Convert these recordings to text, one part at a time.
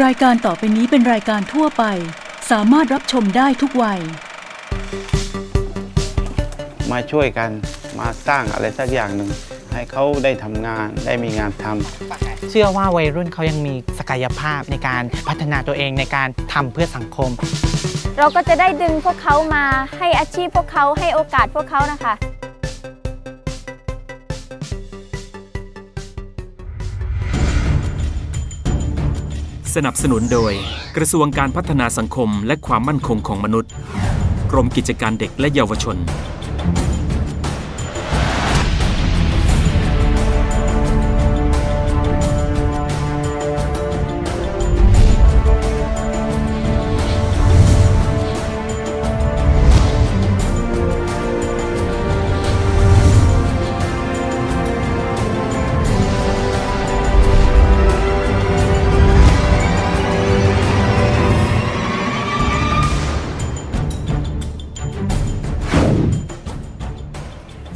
รายการต่อไปนี้เป็นรายการทั่วไป สามารถรับชมได้ทุกวัย มาช่วยกันมาสร้างอะไรสักอย่างหนึ่ง ให้เขาได้ทำงานได้มีงานทำเชื่อว่าวัยรุ่นเขายังมีศักยภาพในการพัฒนาตัวเองในการทำเพื่อสังคม เราก็จะได้ดึงพวกเขามาให้อาชีพพวกเขาให้โอกาสพวกเขานะคะ สนับสนุนโดย กระทรวงการพัฒนาสังคมและความมั่นคงของมนุษย์ กรมกิจการเด็กและเยาวชน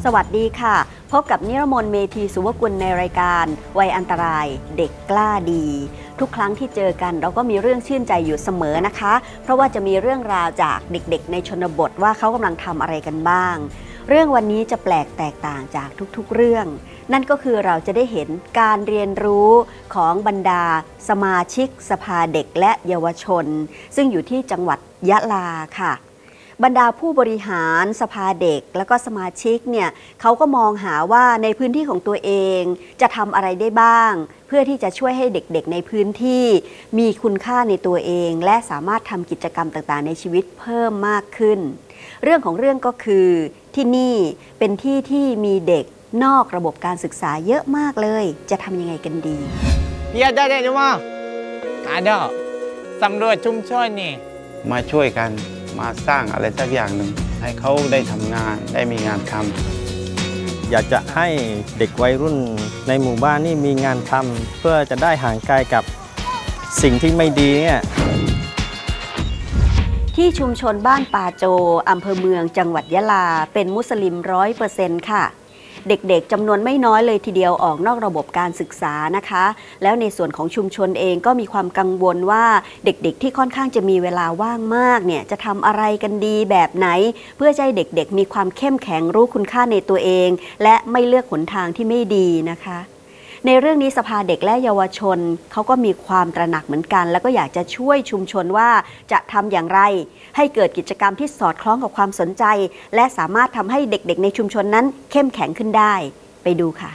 สวัสดีค่ะ พบกับนิรมนเมธีสุวกุลในรายการ วัยอันตรายเด็กกล้าดี ทุกครั้งที่เจอกันเราก็มีเรื่องชื่นใจอยู่เสมอนะคะ เพราะว่าจะมีเรื่องราวจากเด็กๆ ในชนบทว่าเขากำลังทำอะไรกันบ้าง เรื่องวันนี้จะแปลกแตกต่างจากทุกๆ เรื่อง นั่นก็คือเราจะได้เห็นการเรียนรู้ของบรรดา สมาชิก สภาเด็กและเยาวชน ซึ่งอยู่ที่จังหวัดยะลาค่ะ บรรดาผู้บริหารสภาเด็ก แล้วก็สมาชิกเนี่ยเขาก็มองหาว่าในพื้นที่ของตัวเอง จะทำอะไรได้บ้าง เพื่อที่จะช่วยให้เด็กๆ ในพื้นที่ มีคุณค่าในตัวเอง และสามารถทำกิจกรรมต่างๆ ในชีวิตเพิ่มมากขึ้น เรื่องของเรื่องก็คือที่นี่เป็นที่ที่มีเด็กนอกระบบการศึกษาเยอะมากเลย จะทำยังไงกันดีพี่อาได้ได้ไหมอาเดอสำรวจชุมชนนี่ มาช่วยกัน มาสร้างอะไรสักอย่างหนึ่ง ให้เขาได้ทำงานได้มีงานทำอยากจะให้เด็กวัยรุ่นในหมู่บ้านนี่มีงานทำเพื่อจะได้ห่างไกลกับสิ่งที่ไม่ดีเนี่ยที่ชุมชนบ้านป่าโจ อำเภอเมืองจังหวัดยะลา เป็นมุสลิมร้อยเปอร์เซ็นต์ค่ะ เด็กๆจำนวนไม่น้อยเลยทีเดียวออกนอกระบบการศึกษานะคะ แล้วในส่วนของชุมชนเองก็มีความกังวลว่าเด็กๆ ที่ค่อนข้างจะมีเวลาว่างมากเนี่ยจะทำอะไรกันดีแบบไหน เพื่อให้เด็กๆ มีความเข้มแข็งรู้คุณค่าในตัวเอง และไม่เลือกหนทางที่ไม่ดีนะคะ ในเรื่องนี้สภาเด็กและเยาวชนเขาก็มีความตระหนักเหมือนกัน แล้วก็อยากจะช่วยชุมชนว่าจะทำอย่างไร ให้เกิดกิจกรรมที่สอดคล้องกับความสนใจ และสามารถทำให้เด็กๆ ในชุมชนนั้นเข้มแข็งขึ้นได้ ไปดูค่ะ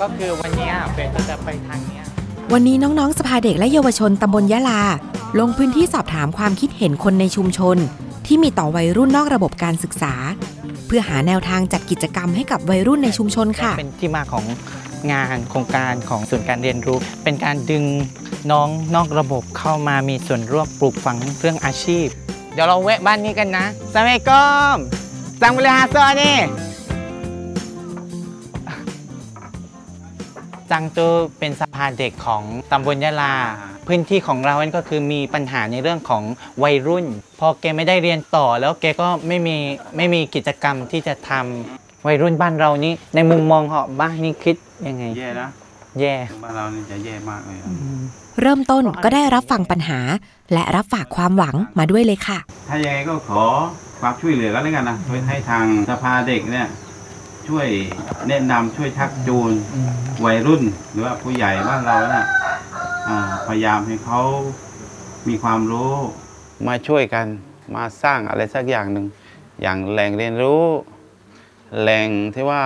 ก็คือวันเนี้ยเบนก็จะไปทางเนี้ยวันนี้น้องๆ สภาเด็กและเยาวชนตำบลยะลา ลงพื้นที่สอบถามความคิดเห็นคนในชุมชน ที่มีต่อวัยรุ่นนอกระบบการศึกษา เพื่อหาแนวทางจัดกิจกรรมให้กับวัยรุ่นในชุมชนค่ะ เป็นที่มาของงานโครงการของศูนย์การเรียนรู้ เป็นการดึงน้องนอกระบบเข้ามามีส่วนร่วมปลูกฝังเรื่องอาชีพ เดี๋ยวเราแวะบ้านนี้กันนะสมัยกอมจังบริหารซอนี่จังโจเป็นสภาเด็กของตำบลยะลา พื้นที่ของเรานั่นก็คือมีปัญหาในเรื่องของวัยรุ่น พอแกไม่ได้เรียนต่อแล้วแกก็ไม่มีไม่มีกิจกรรมที่จะทำวัยรุ่นบ้านเรานี่ในมุมมองเหาะบ้านนี่คิดยังไง แย่นะแย่บ้านเรานี่จะแย่มากเลยอะเริ่มต้นก็ได้รับฟังปัญหา และรับฝากความหวังมาด้วยเลยค่ะ ถ้ายังไงก็ขอความช่วยเหลือกันแล้วกันนะช่วยให้ทางสภาเด็กเนี่ย ช่วยแนะนำช่วยชักจูน วัยรุ่นหรือว่าผู้ใหญ่บ้านเราน่ะอ่า พยายามให้เขามีความรู้ มาช่วยกันมาสร้างอะไรสักอย่างหนึ่ง อย่างแหล่งเรียนรู้ แหล่งที่ว่า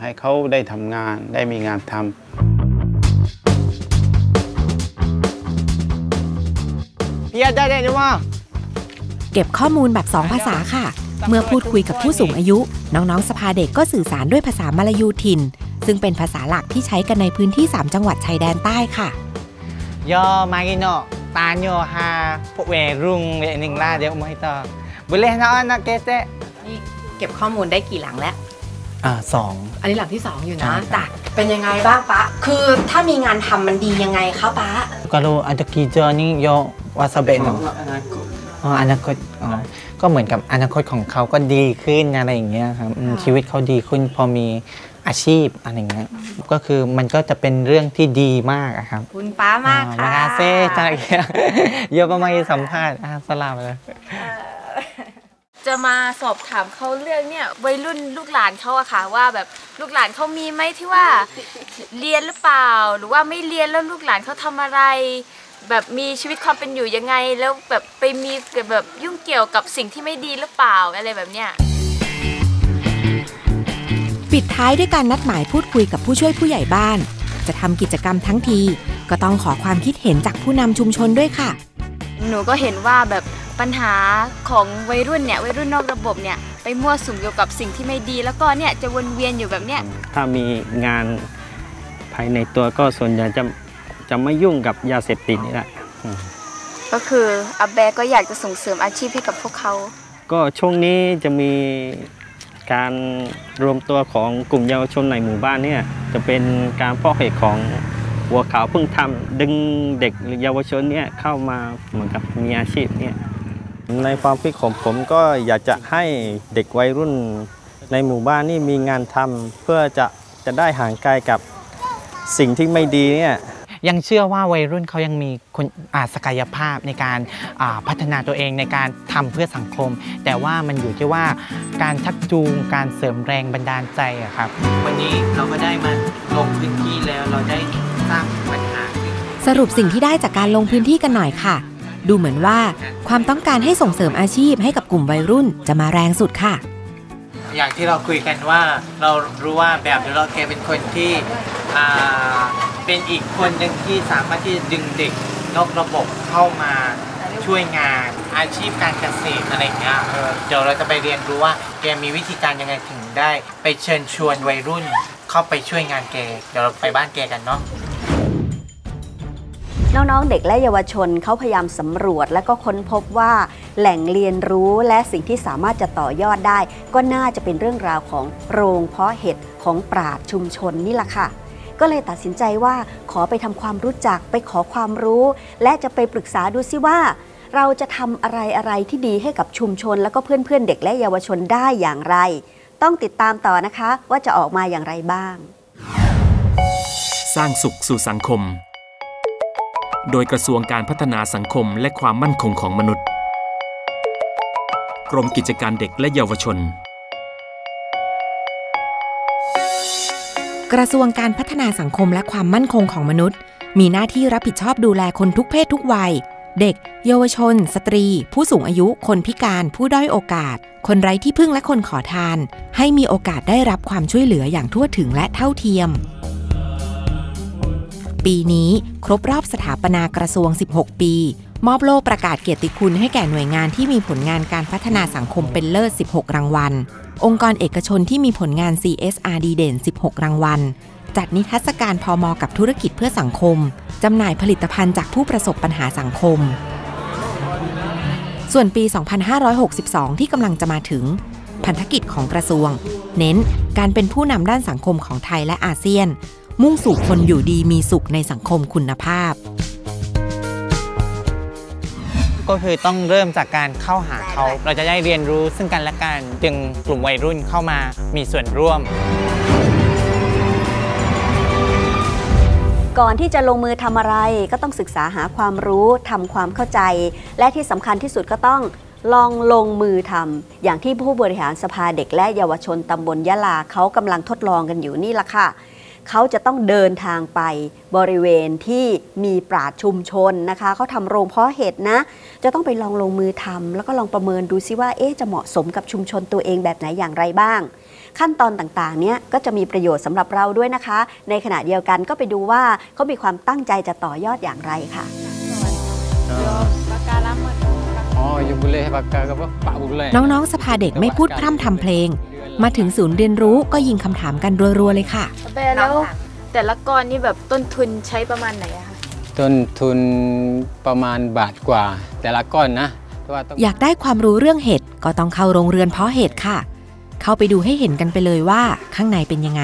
ให้เขาได้ทำงานได้มีงานทำพี่อาได้ได้ไหมเก็บข้อมูลแบบ 2 ภาษาค่ะ เมื่อพูดคุยกับผู้สูงอายุ น้องๆ สภาเด็กก็สื่อสารด้วยภาษามลายูถิ่น ซึ่งเป็นภาษาหลักที่ใช้กันในพื้นที่ 3 จังหวัดชายแดนใต้ค่ะ ยอมากิโนตาโยฮาพวกเวรุงเวนิงลาเดี๋ยวมาให้ต่อบุเลนะอันนะเกเตนี่เก็บข้อมูลได้กี่หลังแล้ว อ่าสอง อันนี้หลังที่ 2 อยู่ใช่นะครับ จ้ะเป็นยังไงบ้างปะคือถ้ามีงานทำมันดียังไงคะปะ Kalau ada kerja ni, yo whatsapp no. อ๋ออนาคตอ๋อก็เหมือนกับอนาคตของเขาก็ดีขึ้นอะไรอย่างเงี้ยครับอืมค่ะชีวิตเขาดีขึ้นพอมี อาชีพอะไรอย่างเงี้ยก็คือมันก็จะเป็นเรื่องที่ดีมากอะครับคุณป้ามากอ๋อค่ะมากาเซ่จากเยอะประมาณสัมภาษณ์อะสลามเลยจะมาสอบถามเขาเรื่องเนี่ยวัยรุ่นลูกหลานเขาอะค่ะว่าแบบลูกหลานเขามีไหมที่ว่าเรียนหรือเปล่า หรือว่าไม่เรียนแล้วลูกหลานเขาทำอะไร แบบมีชีวิตความเป็นอยู่ยังไง แล้วแบบไปมีแบบยุ่งเกี่ยวกับสิ่งที่ไม่ดีหรือเปล่าอะไรแบบเนี้ย ปิดท้ายด้วยการนัดหมายพูดคุยกับผู้ช่วยผู้ใหญ่บ้าน จะทำกิจกรรมทั้งที ก็ต้องขอความคิดเห็นจากผู้นำชุมชนด้วยค่ะ หนูก็เห็นว่าแบบปัญหาของวัยรุ่นเนี่ยวัยรุ่นนอกระบบเนี่ยไปมั่วสุมเกี่ยวกับสิ่งที่ไม่ดี แล้วก็เนี่ยจะวนเวียนอยู่แบบเนี้ยถ้ามีงานภายในตัวก็ส่วนใหญ่จะจะไม่ยุ่งกับยาเสพติดนี่แหละอืมก็คืออาแบก็อยากจะส่งเสริมอาชีพให้กับพวกเขา ก็ช่วงนี้จะมี การรวมตัวของกลุ่มเยาวชนในหมู่บ้านเนี่ยจะเป็นการเพาะเห็ดของหัวขาวเพิ่งทำดึงเด็กหรือเยาวชนเนี่ยเข้ามาเหมือนกับมีอาชีพเนี่ยในความคิดของผมก็อยากจะให้เด็กวัยรุ่นในหมู่บ้านนี่มีงานทำเพื่อจะจะได้ห่างไกลกับสิ่งที่ไม่ดีเนี่ย ยังเชื่อว่าวัยรุ่นเขายังมีคนอ่าศักยภาพในการอ่าพัฒนาตัวเองในการทำเพื่อสังคม แต่ว่ามันอยู่ที่ว่าการชักจูงการเสริมแรงบันดาลใจอะครับ วันนี้เราก็ได้มาลงพื้นที่แล้วเราได้สร้างปัญหาสรุปสิ่งที่ได้จากการลงพื้นที่กันหน่อยค่ะ ดูเหมือนว่าความต้องการให้ส่งเสริมอาชีพให้กับกลุ่มวัยรุ่นจะมาแรงสุดค่ะ อย่างที่เราคุยกันว่าเรารู้ว่าแบบเดลแกเป็นคนที่อ่า เป็นอีกคนหนึ่งที่สามารถที่จะดึงเด็กนอกระบบเข้ามาช่วยงานอาชีพการเกษตรอะไรอย่างเงี้ยเออเดี๋ยวเราจะไปเรียนรู้ว่าแกมีวิธีการยังไงถึงได้ ไปเชิญชวนวัยรุ่นเข้าไปช่วยงานแก เดี๋ยวเราไปบ้านแกกันเนาะน้องๆ เด็กและเยาวชนเขาพยายามสำรวจ และก็ค้นพบว่าแหล่งเรียนรู้และสิ่งที่สามารถจะต่อยอดได้ ก็น่าจะเป็นเรื่องราวของโรงเพาะเห็ดของปราดชุมชนนี่แหละค่ะ ก็เลยตัดสินใจว่าขอไปทำความรู้จักไปขอความรู้ และจะไปปรึกษาดูซิว่า เราจะทำอะไรอะไรที่ดีให้กับชุมชน แล้วก็เพื่อนๆเด็กและเยาวชนได้อย่างไร ต้องติดตามต่อนะคะว่าจะออกมาอย่างไรบ้าง สร้างสุขสู่สังคม โดยกระทรวงการพัฒนาสังคมและความมั่นคงของมนุษย์ กรมกิจการเด็กและเยาวชน กระทรวงการพัฒนาสังคมและความมั่นคงของมนุษย์ มีหน้าที่รับผิดชอบดูแลคนทุกเพศทุกวัย เด็ก เยาวชน สตรี ผู้สูงอายุ คนพิการ ผู้ด้อยโอกาส คนไร้ที่พึ่งและคนขอทาน ให้มีโอกาสได้รับความช่วยเหลืออย่างทั่วถึงและเท่าเทียม ปีนี้ ครบรอบสถาปนากระทรวง 16 ปี มอบโล่ประกาศเกียรติคุณให้แก่หน่วยงานที่มีผลงานการพัฒนาสังคมเป็นเลิศ 16 รางวัล องค์กรเอกชนที่มีผลงาน CSR ดีเด่น 16 รางวัล จัดนิทรรศการพอมกับธุรกิจเพื่อสังคม จำหน่ายผลิตภัณฑ์จากผู้ประสบปัญหาสังคม ส่วนปี 2562 ที่กำลังจะมาถึง พันธกิจของกระทรวง เน้นการเป็นผู้นำด้านสังคมของไทยและอาเซียน มุ่งสู่คนอยู่ดีมีสุขในสังคมคุณภาพ ก็คือต้องเริ่มจากการเข้าหาเขา เราจะได้เรียนรู้ซึ่งกันและกันจึงกลุ่มวัยรุ่นเข้ามามีส่วนร่วม ก่อนที่จะลงมือทำอะไรก็ต้องศึกษาหาความรู้ทำความเข้าใจ และที่สำคัญที่สุดก็ต้องลองลงมือทำอย่างที่ผู้บริหารสภาเด็กและเยาวชนตำบลยะลาเขากำลังทดลองกันอยู่นี่ละค่ะ เขาจะต้องเดินทางไปบริเวณที่มีปราดชุมชนนะคะเขาทำโรงเพาะเห็ดนะ จะต้องไปลองลงมือทำแล้วก็ลองประเมินดูซิว่าเอ๊ะจะเหมาะสมกับชุมชนตัวเองแบบไหนอย่างไรบ้าง ขั้นตอนต่างๆ เนี้ยก็จะมีประโยชน์สำหรับเราด้วยนะคะ ในขณะเดียวกันก็ไปดูว่าเขามีความตั้งใจจะต่อยอดอย่างไรค่ะ Oh, you boleh pakai apa? Pak boleh. น้องๆสภาเด็กไม่พูดพร่ำทำเพลง มาถึงศูนย์เรียนรู้ก็ยิงคำถามกันรัวๆเลยค่ะ แบแล้วแต่ละก้อนนี่แบบต้นทุนใช้ประมาณไหนอะคะต้นทุนประมาณบาทกว่า แต่ละก้อนนะเพราะว่าต้องอยากได้ความรู้เรื่องเห็ดก็ต้องเข้าโรงเรือนเพาะเห็ดค่ะ เข้าไปดูให้เห็นกันไปเลยว่าข้างในเป็นยังไง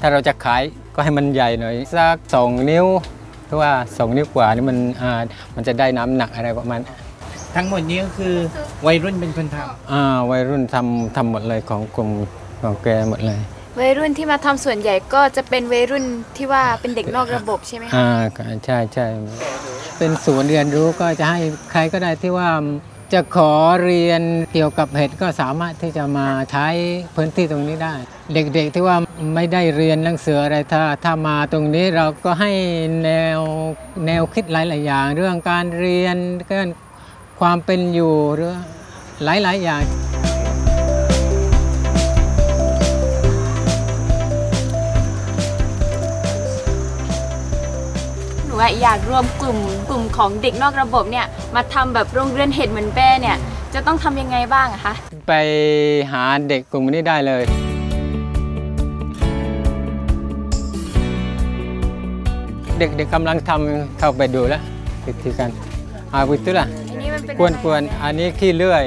ถ้าเราจะขายก็ให้มันใหญ่หน่อยสักสองนิ้ว เพราะว่าสองนิ้วกว่านี่มันอ่ามันจะได้น้ำหนักอะไรประมาณ ทั้งหมดนี้ก็คือวัยรุ่นเป็นคนทำอ่าวัยรุ่นทำทำหมดเลยของกลุ่มของแกหมดเลย วัยรุ่นที่มาทำส่วนใหญ่ก็จะเป็นวัยรุ่นที่ว่าเป็นเด็กนอกระบบใช่ไหมคะอ่าใช่ใช่เป็นศูนย์เรียนรู้ก็จะให้ใครก็ได้ที่ว่าจะขอเรียนเกี่ยวกับเห็ดก็สามารถที่จะมาใช้พื้นที่ตรงนี้ได้ เด็กๆที่ว่าไม่ได้เรียนหนังสืออะไรถ้าถ้ามาตรงนี้เราก็ให้แนวแนวคิดหลายๆอย่าง เรื่องการเรียนเรื่อง ความเป็นอยู่หรือหลาย ๆ อย่าง หนูว่าอยากรวมกลุ่มกลุ่มของเด็กนอกระบบเนี่ยมาทำแบบโรงเรียนเห็ดเหมือนแป้เนี่ย จะต้องทำยังไงบ้างอะคะ ไปหาเด็กกลุ่มนี้ได้เลย เด็กๆกำลังทำเข้าไปดูแล้ววิธีการอาวิตุล่ะอันนี้ มันเป็นกวนกวนๆอันนี้ขี้เลื่อย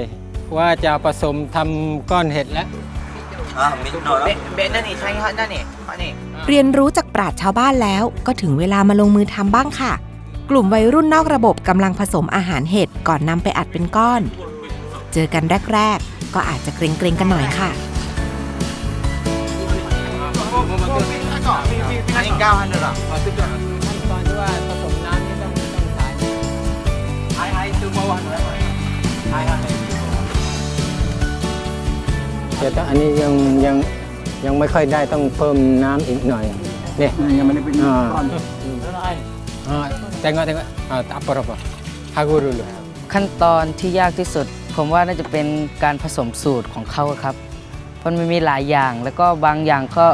ว่าจะผสมทำก้อนเห็ดแล้วเบนนั่นนี่ใช่ฮะนั่นนี่นี่เรียนรู้จากปราชญ์ชาวบ้านแล้วก็ถึงเวลามาลงมือทำบ้างค่ะ กลุ่มวัยรุ่นนอกระบบกำลังผสมอาหารเห็ดก่อนนำไปอัดเป็นก้อน เจอกันแรก ๆ ก็อาจจะเกรงๆกันหน่อยค่ะ อันนี้เก้าพันหรอ แต่ถ้าอันนี้ยังยังยังไม่ค่อยได้ต้องเพิ่มน้ำอีกหน่อยเนี่ยยังไม่ได้เป็นก้อนอ่า tengok tengok ah tak apa apa hagu dulu ขั้นตอนที่ยากที่สุด ผมว่าน่าจะเป็นการผสมสูตรของเขาครับเพราะมันมีหลายอย่าง แล้วก็บางอย่างก็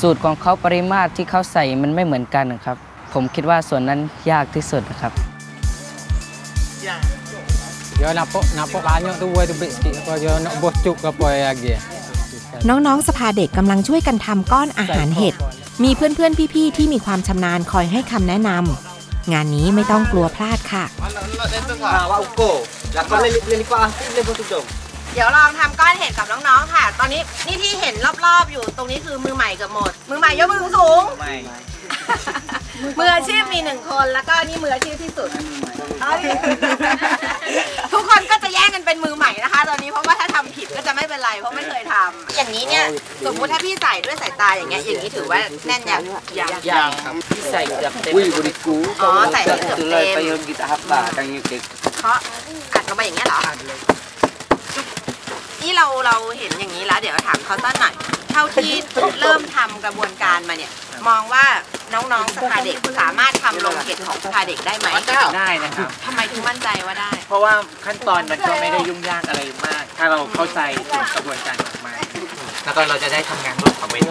สูตรของเขาปริมาตรที่เขาใส่มันไม่เหมือนกันนะครับ ผมคิดว่าส่วนนั้นยากที่สุดนะครับ Ya nampak nampak banyak tu buat tu bit sikit apa je nak bocuk ke apa lagi. น้องๆ สภาเด็กกำลังช่วยกันทำก้อนอาหารเห็ด มีเพื่อนๆ พี่ๆ ที่มีความชำนาญคอยให้คำแนะนำ งานนี้ไม่ต้องกลัวพลาดค่ะว่าอุโกแล้วก็เล่นเล่นดีกว่าเล่นบนตุ้งเดี๋ยวลองทำก้อนเห็ดกับน้องๆ ค่ะ ตอนนี้นี่ที่เห็นรอบๆ อยู่ตรงนี้คือมือใหม่เกือบหมด มือใหม่ยกมือสูงไม่มืออาชีพมีหนึ่งคนแล้วก็นี่มืออาชีพที่สุดเอ้ย ทุกคนก็จะแย่งกันเป็นมือใหม่นะคะ ตอนนี้เพราะว่าถ้าทำผิดก็จะไม่เป็นไรเพราะไม่เคยทำอย่างนี้เนี่ยสมมุติถ้าพี่ใส่ด้วยสายตาอย่างเงี้ยอย่างนี้ถือว่าแน่นอย่างอย่างอย่างครับที่ใส่เกือบเต็ม Wih, beriku. อ๋อใส่ให้เกือบเต็ม Payung kita apa? Tanya ke เคาะอัดลงไปอย่างเงี้ยเหรอนี่เราเราเห็นอย่างนี้แล้ว เดี๋ยวถามเขาต้นหน่อยเท่าที่เริ่มทำกระบวนการมาเนี่ย มองว่าน้องๆสภาเด็กสามารถทำโรงเห็ดของสภาเด็กได้ไหมได้นะครับ ทำไมถึงมั่นใจว่าได้ เพราะว่าขั้นตอนมันก็ไม่ได้ยุ่งยากอะไรมาก ถ้าเราเข้าใจถึงกระบวนการของมันแล้วก็เราจะได้ทำงานร่วมกับเวที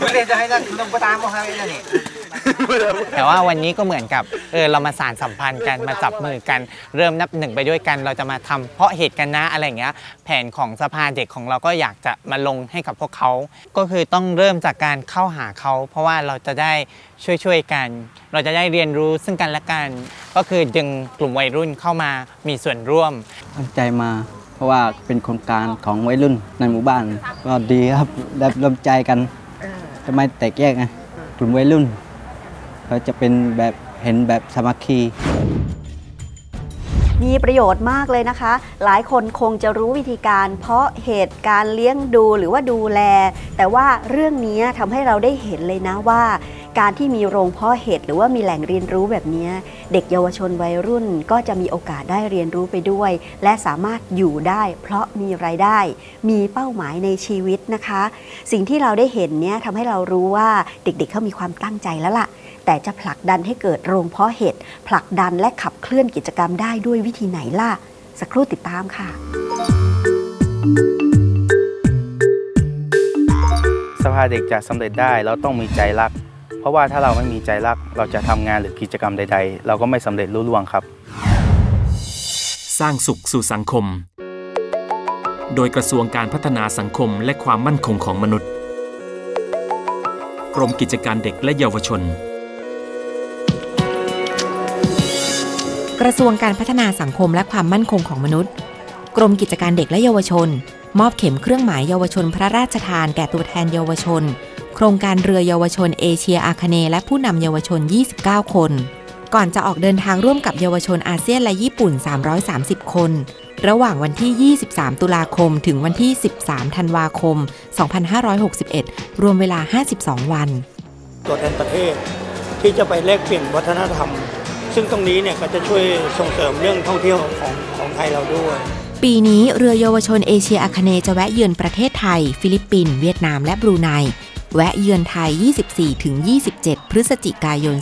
ไม่ได้จะให้ต้องไปตามเขาให้นี่ แต่ว่าวันนี้ก็เหมือนกับเออเรามาสารสัมพันธ์กันมาจับมือกัน เริ่มนับหนึ่งไปด้วยกัน เราจะมาทำเพราะเหตุกันนะอะไรอย่างเงี้ย แผนของสภาเด็กของเราก็อยากจะมาลงให้กับพวกเขา ก็คือต้องเริ่มจากการเข้าหาเขา เพราะว่าเราจะได้ช่วยๆกัน เราจะได้เรียนรู้ซึ่งกันและกัน ก็คือดึงกลุ่มวัยรุ่นเข้ามามีส่วนร่วม ตั้งใจมา เพราะว่าเป็นโครงการของวัยรุ่นในหมู่บ้าน ก็ดีครับได้รวมใจกันจะไม่แตกแยกไงกลุ่มวัยรุ่น เราจะเป็นแบบเห็นแบบสามัคคีมีประโยชน์มากเลยนะคะ หลายคนคงจะรู้วิธีการ เพราะเหตุการเลี้ยงดูหรือว่าดูแล แต่ว่าเรื่องนี้ทำให้เราได้เห็นเลยนะว่า การที่มีโรงเพาะเห็ดหรือว่ามีแหล่งเรียนรู้แบบนี้ เด็กเยาวชนวัยรุ่นก็จะมีโอกาสได้เรียนรู้ไปด้วย และสามารถอยู่ได้ เพราะมีรายได้ มีเป้าหมายในชีวิตนะคะ สิ่งที่เราได้เห็นเนี้ยทำให้เรารู้ว่าเด็กๆเขามีความตั้งใจแล้วล่ะ แต่จะผลักดันให้เกิดโรงเพาะเห็ดผลักดันและขับเคลื่อนกิจกรรมได้ด้วยวิธีไหนล่ะ สักครู่ติดตามค่ะ สภาเด็กจะสำเร็จได้เราต้องมีใจรัก เพราะว่าถ้าเราไม่มีใจรัก เราจะทำงานหรือกิจกรรมใด ๆ เราก็ไม่สำเร็จรุ่ล่วงครับ สร้างสุขสู่สังคม โดยกระทรวงการพัฒนาสังคมและความมั่นคงของมนุษย์กรมกิจการเด็กและเยาวชน ระทรวงการพัฒนาสังคมและความมั่นคงของมนุษย์ กรมกิจการเด็กและเยาวชน มอบเข็มเครื่องหมายเยาวชนพระราชทานแก่ตัวแทนเยาวชน โครงการเรือเยาวชนเอเชียอาคเนย์และผู้นำเยาวชน 29 คน ก่อนจะออกเดินทางร่วมกับเยาวชนอาเซียนและญี่ปุ่น 330 คน ระหว่างวันที่ 23 ตุลาคม ถึงวันที่ 13 ธันวาคม 2561 รวมเวลา 52 วัน ตัวแทนประเทศที่จะไปแลกเปลี่ยนวัฒนธรรม ซึ่งตรงนี้เนี่ยก็จะช่วยส่งเสริมเรื่องท่องเที่ยวของของไทยเราด้วย ปีนี้เรือเยาวชนเอเชียอาคเนย์จะแวะเยือนประเทศไทย ฟิลิปปินส์เวียดนามและบรูไนแวะเยือนไทย 24-27 พฤศจิกายน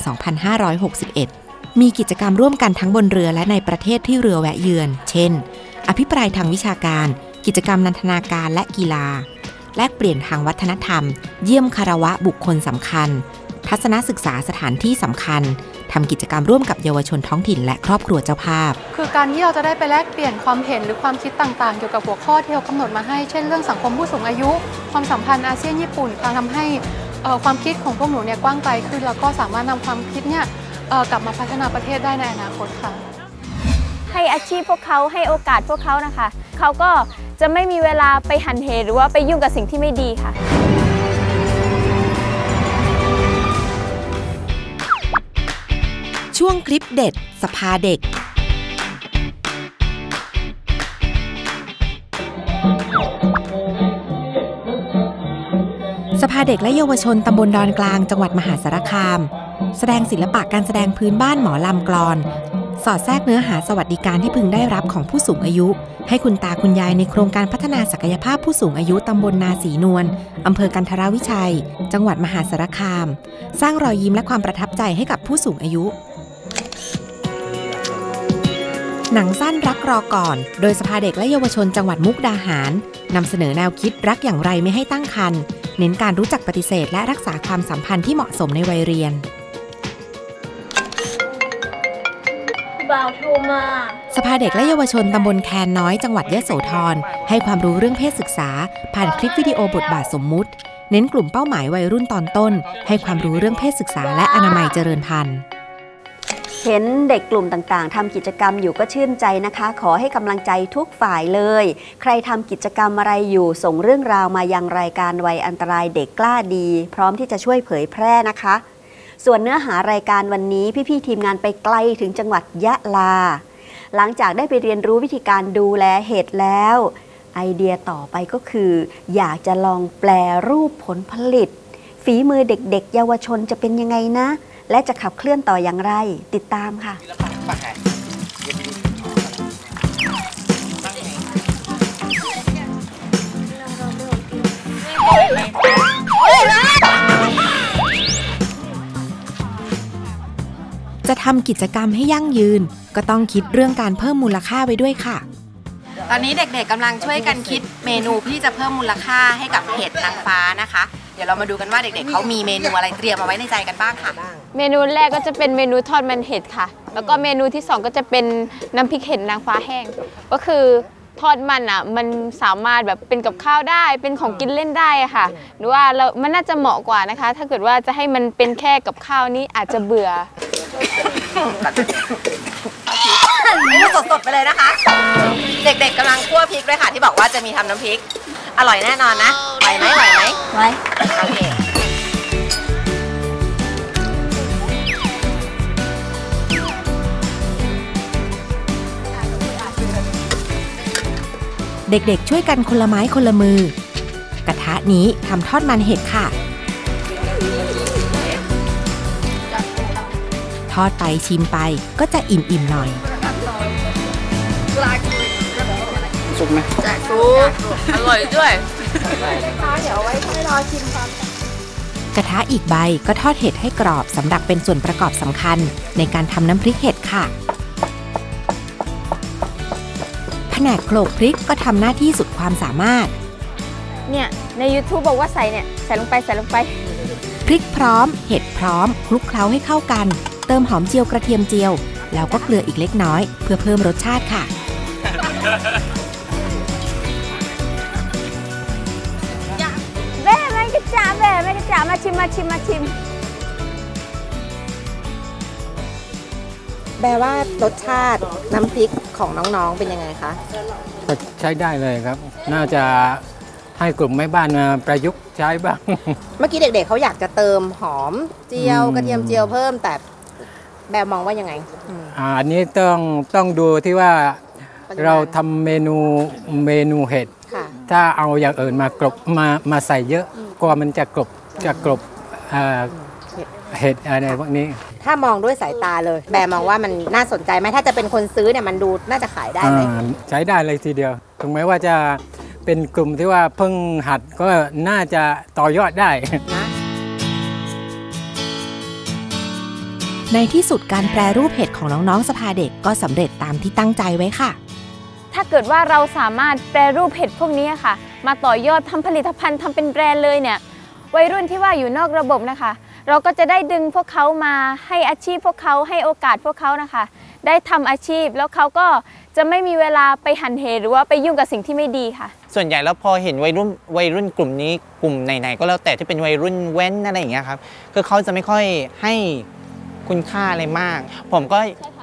2561 มีกิจกรรมร่วมกันทั้งบนเรือและในประเทศที่เรือแวะเยือน เช่น อภิปรายทางวิชาการ กิจกรรมนันทนาการและกีฬา แลกเปลี่ยนทางวัฒนธรรม เยี่ยมคารวะบุคคลสำคัญ ทัศนศึกษาสถานที่สำคัญ ทำกิจกรรมร่วมกับเยาวชนท้องถิ่นและครอบครัวเจ้าภาพ คือการที่เราจะได้ไปแลกเปลี่ยนความเห็นหรือความคิดต่างๆ เกี่ยวกับหัวข้อที่เรากำหนดมาให้ เช่นเรื่องสังคมผู้สูงอายุ ความสัมพันธ์อาเซียนญี่ปุ่นการทำให้เอ่อความคิดของพวกหนูเนี่ยกว้างไกลขึ้น แล้วก็สามารถนำความคิดเนี่ยเอ่อกลับมาพัฒนาประเทศได้ในอนาคตค่ะ ให้อาชีพพวกเขาให้โอกาสพวกเขานะคะ เขาก็จะไม่มีเวลาไปหันเหหรือว่าไปยุ่งกับสิ่งที่ไม่ดีค่ะ ช่วงคลิปเด็ด สภาเด็ก สภาเด็กและเยาวชนตำบลดอนกลางจังหวัดมหาสารคาม แสดงศิลปะการแสดงพื้นบ้านหมอลำกลอน สอดแทรกเนื้อหาสวัสดิการที่พึงได้รับของผู้สูงอายุ ให้คุณตาคุณยายในโครงการพัฒนาศักยภาพผู้สูงอายุตำบลนาสีนวลอำเภอกันทราวิชัย จังหวัดมหาสารคาม สร้างรอยยิ้มและความประทับใจให้กับผู้สูงอายุ หนังสั้นรักรอก่อน โดยสภาเด็กและเยาวชนจังหวัดมุกดาหาร นำเสนอแนวคิดรักอย่างไรไม่ให้ตั้งครรภ์เน้นการรู้จักปฏิเสธและรักษาความสัมพันธ์ที่เหมาะสมในวัยเรียนบ่าวโทรมาสภาเด็กและเยาวชนตำบลแคนน้อยจังหวัดยะโสธรให้ความรู้เรื่องเพศศึกษา ผ่านคลิปวิดีโอบทบาทสมมุติ เน้นกลุ่มเป้าหมายวัยรุ่นตอนต้น ให้ความรู้เรื่องเพศศึกษาและอนามัยเจริญพันธุ์ เห็นเด็กกลุ่มต่างๆทำกิจกรรมอยู่ก็ชื่นใจนะคะ ขอให้กำลังใจทุกฝ่ายเลย ใครทำกิจกรรมอะไรอยู่ส่งเรื่องราวมายังรายการวัยอันตรายเด็กกล้าดี พร้อมที่จะช่วยเผยแพร่นะคะ ส่วนเนื้อหารายการวันนี้พี่ๆทีมงานไปไกลถึงจังหวัดยะลา หลังจากได้ไปเรียนรู้วิธีการดูแลเห็ดแล้ว ไอเดียต่อไปก็คือ อยากจะลองแปลรูปผลผลิต ฝีมือเด็กๆ เยาวชนจะเป็นยังไงนะ และจะขับเคลื่อนต่ออย่างไร ติดตามค่ะ จะทำกิจกรรมให้ยั่งยืน ก็ต้องคิดเรื่องการเพิ่มมูลค่าไว้ด้วยค่ะตอนนี้เด็กๆกำลังช่วยกันคิดเมนูที่จะเพิ่มมูลค่าให้กับเห็ดนางฟ้านะคะ เดี๋ยวเรามาดูกันว่าเด็กๆเขามีเมนูอะไรเตรียมเอาไว้ในใจกันบ้างค่ะ เมนูแรกก็จะเป็นเมนูทอดมันเห็ดค่ะ แล้วก็เมนูที่สองก็จะเป็นน้ำพริกเห็ดนางฟ้าแห้ง ก็คือทอดมันอะมันสามารถแบบเป็นกับข้าวได้เป็นของกินเล่นได้อะค่ะ หรือว่าเรามันน่าจะเหมาะกว่านะคะ ถ้าเกิดว่าจะให้มันเป็นแค่กับข้าวนี้อาจจะเบื่อนี่สดๆไปเลยนะคะ เด็กๆกำลังคั่วพริกด้วยค่ะ ที่บอกว่าจะมีทำน้ำพริก อร่อยแน่นอนนะไหวไหมไหวไหมไหวโอเคเด็กๆ ช่วยกันคนละไม้คนละมือ กระทะนี้ทำทอดมันเห็ดค่ะ ทอดไปชิมไปก็จะอิ่มๆหน่อย สุกไหมแจกซุปอร่อยด้วยเดี๋ยวไว้ให้รอชิมความกระทะอีกใบก็ทอดเห็ดให้กรอบสำหรับเป็นส่วนประกอบสำคัญ ในการทำน้ำพริกเห็ดค่ะแผนกโขลกพริกก็ทำหน้าที่สุดความสามารถ เนี่ย ใน YouTube บอกว่าใส่เนี่ย ใส่ลงไปใส่ลงไป พริกพร้อม เห็ดพร้อมคลุกเคล้าให้เข้ากัน เติมหอมเจียวกระเทียมเจียว แล้วก็เกลืออีกเล็กน้อย เพื่อเพิ่มรสชาติค่ะ จ่าแม่แม่กระจ่ามาชิมมาชิมมาชิม แปลว่ารสชาติน้ำพริกของน้องๆเป็นยังไงคะ ก็ใช้ได้เลยครับ น่าจะให้กลุ่มแม่บ้านมาประยุกต์ใช้บ้าง เมื่อกี้เด็กๆเขาอยากจะเติมหอมเจียวอืม กระเทียมเจียวเพิ่มแต่แบลมองว่ายังไงอืมอ่าอันนี้ต้องต้องดูที่ว่าเราทำเมนูเมนูเห็ด ค่ะ ถ้าเอาอย่างอื่นมากรบมามาใส่เยอะกลัวมันจะกรบ จะกรบอ่าเห็ดอะไรพวกนี้ ถ้ามองด้วยสายตาเลย แบลมองว่ามันน่าสนใจไหมถ้าจะเป็นคนซื้อเนี่ยมันดูน่าจะขายได้ไหมอ่าใช้ได้เลยทีเดียว ถึงแม้ว่าจะเป็นกลุ่มที่ว่าเพิ่งหัดก็น่าจะต่อยอดได้ ในที่สุดการแปรรูปเห็ดของน้องๆสภาเด็กก็สำเร็จตามที่ตั้งใจไว้ค่ะ ถ้าเกิดว่าเราสามารถแปรรูปเห็ดพวกนี้ค่ะ มาต่อยอดทำผลิตภัณฑ์ทำเป็นแบรนด์เลยเนี่ย วัยรุ่นที่ว่าอยู่นอกระบบนะคะ เราก็จะได้ดึงพวกเขามาให้อาชีพพวกเขาให้โอกาสพวกเขานะคะ ได้ทำอาชีพแล้วเขาก็จะไม่มีเวลาไปหันเหหรือว่าไปยุ่งกับสิ่งที่ไม่ดีค่ะ ส่วนใหญ่แล้วพอเห็นวัยรุ่นวัยรุ่นกลุ่มนี้กลุ่มไหนๆก็แล้วแต่ที่เป็นวัยรุ่นแว้นอะไรอย่างเงี้ยครับคือเขาจะไม่ค่อยให้คุณค่าอะไรมาก ผมก็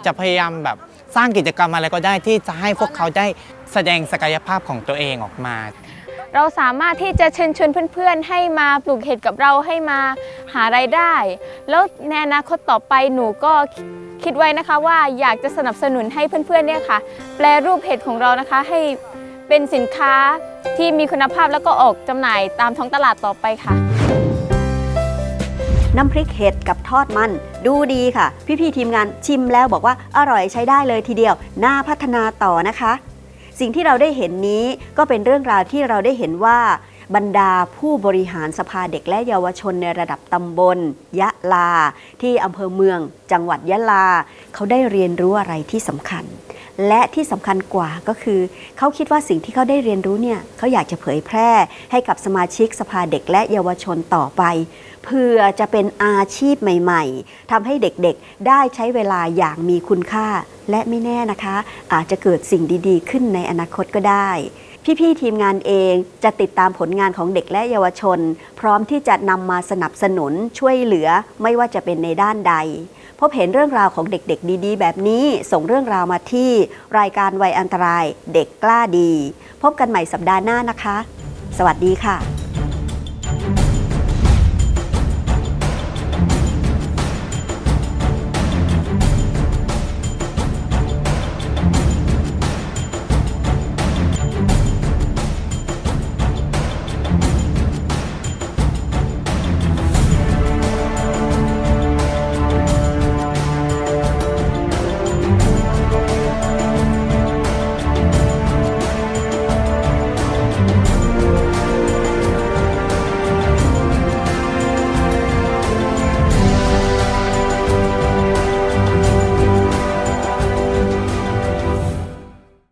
จะพยายามแบบสร้างกิจกรรมอะไรก็ได้ที่จะให้พวกเขาได้แสดงศักยภาพของตัวเองออกมา เราสามารถที่จะเชิญชวนเพื่อนๆ ให้มาปลูกเห็ดกับเราให้มาหารายได้ แล้วในอนาคตต่อไปหนูก็คิดไว้นะคะว่าอยากจะสนับสนุนให้เพื่อนๆเนี่ยค่ะ แปลรูปเห็ดของเรานะคะให้เป็นสินค้าที่มีคุณภาพแล้วก็ออกจำหน่ายตามท้องตลาดต่อไปค่ะ น้ำพริกเห็ดกับทอดมันดูดีค่ะ พี่ๆทีมงานชิมแล้วบอกว่าอร่อยใช้ได้เลยทีเดียว น่าพัฒนาต่อนะคะ สิ่งที่เราได้เห็นนี้ก็เป็นเรื่องราวที่เราได้เห็นว่า บรรดาผู้บริหารสภาเด็กและเยาวชนในระดับตำบล ยะลา ที่อำเภอเมือง จังหวัดยะลา เขาได้เรียนรู้อะไรที่สำคัญ และที่สำคัญกว่าก็คือ เขาคิดว่าสิ่งที่เขาได้เรียนรู้เนี่ยเขาอยากจะเผยแพร่ให้กับสมาชิกสภาเด็กและเยาวชนต่อไป เพื่อจะเป็นอาชีพใหม่ๆทำให้เด็กๆ ได้ใช้เวลาอย่างมีคุณค่า และไม่แน่นะคะ อาจจะเกิดสิ่งดีๆ ขึ้นในอนาคตก็ได้ พี่ๆทีมงานเองจะติดตามผลงานของเด็กและเยาวชน พร้อมที่จะนำมาสนับสนุนช่วยเหลือไม่ว่าจะเป็นในด้านใดพบเห็นเรื่องราวของเด็กๆ ดีๆ แบบนี้ ส่งเรื่องราวมาที่รายการวัยอันตรายเด็กกล้าดี พบกันใหม่สัปดาห์หน้านะคะ สวัสดีค่ะ